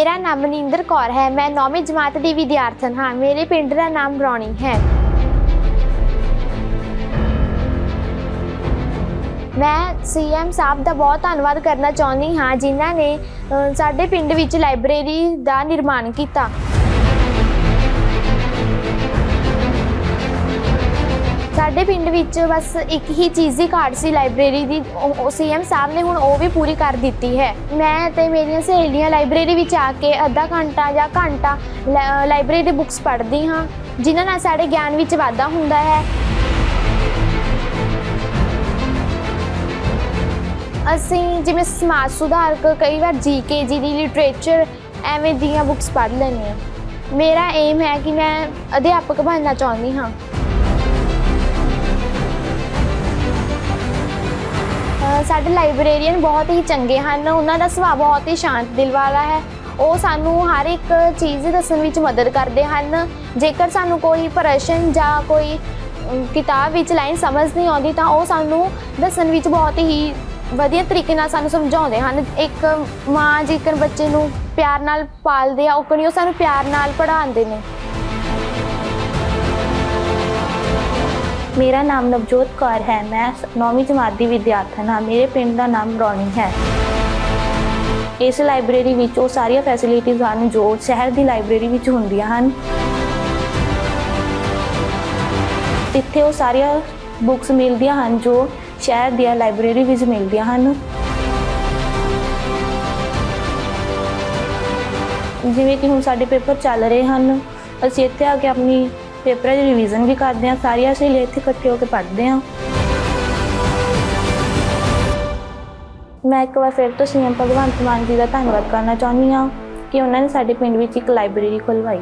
ਮੇਰਾ ਨਾਮ ਮਨਿੰਦਰ ਕੌਰ ਹੈ। ਮੈਂ 9ਵੀਂ ਜਮਾਤ ਦੀ ਵਿਦਿਆਰਥਣ ਹਾਂ। ਮੇਰੇ ਪਿੰਡ ਦਾ ਨਾਮ ਰੌਣੀ ਹੈ। ਮੈਂ ਸੀਐਮ ਸਾਹਿਬ ਦਾ ਬਹੁਤ ਧੰਨਵਾਦ ਕਰਨਾ ਚਾਹੁੰਦੀ ਹਾਂ, ਜਿਨ੍ਹਾਂ ਨੇ ਸਾਡੇ ਪਿੰਡ ਵਿੱਚ ਲਾਇਬ੍ਰੇਰੀ ਦਾ ਨਿਰਮਾਣ ਕੀਤਾ। ਸਾਡੇ ਪਿੰਡ ਵਿੱਚ ਬਸ ਇੱਕ ਹੀ ਚੀਜ਼ ਦੀ ਘਾਟ ਸੀ, ਲਾਇਬ੍ਰੇਰੀ ਦੀ। ਉਹ ਸੀਐਮ ਸਾਹਿਬ ਨੇ ਹੁਣ ਉਹ ਵੀ ਪੂਰੀ ਕਰ ਦਿੱਤੀ ਹੈ। ਮੈਂ ਤੇ ਮੇਰੀਆਂ ਸਹੇਲੀਆਂ ਲਾਇਬ੍ਰੇਰੀ ਵਿੱਚ ਆ ਕੇ ਅੱਧਾ ਘੰਟਾ ਜਾਂ ਘੰਟਾ ਲਾ- ਲਾਇਬ੍ਰੇਰੀ ਦੀ ਬੁੱਕਸ ਪੜ੍ਹਦੀ ਹਾਂ, ਜਿਨ੍ਹਾਂ ਨਾਲ ਸਾਡੇ ਗਿਆਨ ਵਿੱਚ ਵਾਧਾ ਹੁੰਦਾ ਹੈ। ਅਸੀਂ ਜਿਵੇਂ ਸਮਾਜ ਸੁਧਾਰਕ ਕਈ ਵਾਰ ਜੀਕੇ ਜੀ ਦੀ ਲਿਟਰੇਚਰ ਐਵੇਂ ਦੀਆਂ ਬੁੱਕਸ ਪੜ੍ਹ ਲੈਂਦੀ ਹਾਂ। ਮੇਰਾ ਏਮ ਹੈ ਕਿ ਮੈਂ ਅਧਿਆਪਕ ਬਣਨਾ ਚਾਹੁੰਦੀ ਹਾਂ। ਸਾਡੇ ਲਾਇਬ੍ਰੇਰੀਅਨ ਬਹੁਤ ਹੀ ਚੰਗੇ ਹਨ। ਉਹਨਾਂ ਦਾ ਸੁਭਾਅ ਬਹੁਤ ਹੀ ਸ਼ਾਂਤ ਦਿਲ ਵਾਲਾ ਹੈ। ਉਹ ਸਾਨੂੰ ਹਰ ਇੱਕ ਚੀਜ਼ ਦੱਸਣ ਵਿੱਚ ਮਦਦ ਕਰਦੇ ਹਨ। ਜੇਕਰ ਸਾਨੂੰ ਕੋਈ ਪ੍ਰਸ਼ਨ ਜਾਂ ਕੋਈ ਕਿਤਾਬ ਵਿੱਚ ਲਾਈਨ ਸਮਝ ਨਹੀਂ ਆਉਂਦੀ ਤਾਂ ਉਹ ਸਾਨੂੰ ਦੱਸਣ ਵਿੱਚ ਬਹੁਤ ਹੀ ਵਧੀਆ ਤਰੀਕੇ ਨਾਲ ਸਾਨੂੰ ਸਮਝਾਉਂਦੇ ਹਨ। ਇੱਕ ਮਾਂ ਜੇਕਰ ਬੱਚੇ ਨੂੰ ਪਿਆਰ ਨਾਲ ਪਾਲਦੇ ਆ, ਉਹ ਕਣੀ ਉਹ ਸਾਨੂੰ ਪਿਆਰ ਨਾਲ ਪੜ੍ਹਾਉਂਦੇ ਨੇ। ਮੇਰਾ ਨਾਮ ਨਵਜੋਤ ਕੌਰ ਹੈ, ਮੈਂ 9ਵੀਂ ਜਮਾਤ ਦੀ ਵਿਦਿਆਰਥਣ ਹਾਂ, ਮੇਰੇ ਪਿੰਡ ਦਾ ਨਾਮ ਰੌਣੀ ਹੈ। ਇਸ ਲਾਇਬ੍ਰੇਰੀ ਵਿੱਚ ਉਹ ਸਾਰੀਆਂ ਫੈਸਿਲਿਟੀਜ਼ ਹਨ ਜੋ ਸ਼ਹਿਰ ਦੀ ਲਾਇਬ੍ਰੇਰੀ ਵਿੱਚ ਹੁੰਦੀਆਂ ਹਨ। ਇੱਥੇ ਉਹ ਸਾਰੀਆਂ ਬੁੱਕਸ ਮਿਲਦੀਆਂ ਹਨ ਜੋ ਸ਼ਹਿਰ ਦੀਆਂ ਲਾਇਬ੍ਰੇਰੀ ਵਿੱਚ ਮਿਲਦੀਆਂ ਹਨ। ਜਿਵੇਂ ਕਿ ਹੁਣ ਸਾਡੇ ਪੇਪਰ ਚੱਲ ਰਹੇ ਹਨ, ਅਸੀਂ ਇੱਥੇ ਆ ਕੇ ਆਪਣੀ ਪੇਪਰਾਂ ਦੀ ਰਿਵੀਜ਼ਨ ਵੀ ਕਰਦੇ ਹਾਂ, ਸਾਰੀਆਂ ਸਹੇਲੀਆਂ ਇੱਥੇ ਇਕੱਠੇ ਹੋ ਕੇ ਪੜ੍ਹਦੇ ਹਾਂ। ਮੈਂ ਇੱਕ ਵਾਰ ਫਿਰ ਤੋਂ ਸੀਐਮ ਭਗਵੰਤ ਮਾਨ ਜੀ ਦਾ ਧੰਨਵਾਦ ਕਰਨਾ ਚਾਹੁੰਦੀ ਹਾਂ ਕਿ ਉਹਨਾਂ ਨੇ ਸਾਡੇ ਪਿੰਡ ਵਿੱਚ ਇੱਕ ਲਾਇਬ੍ਰੇਰੀ ਖੁਲਵਾਈ।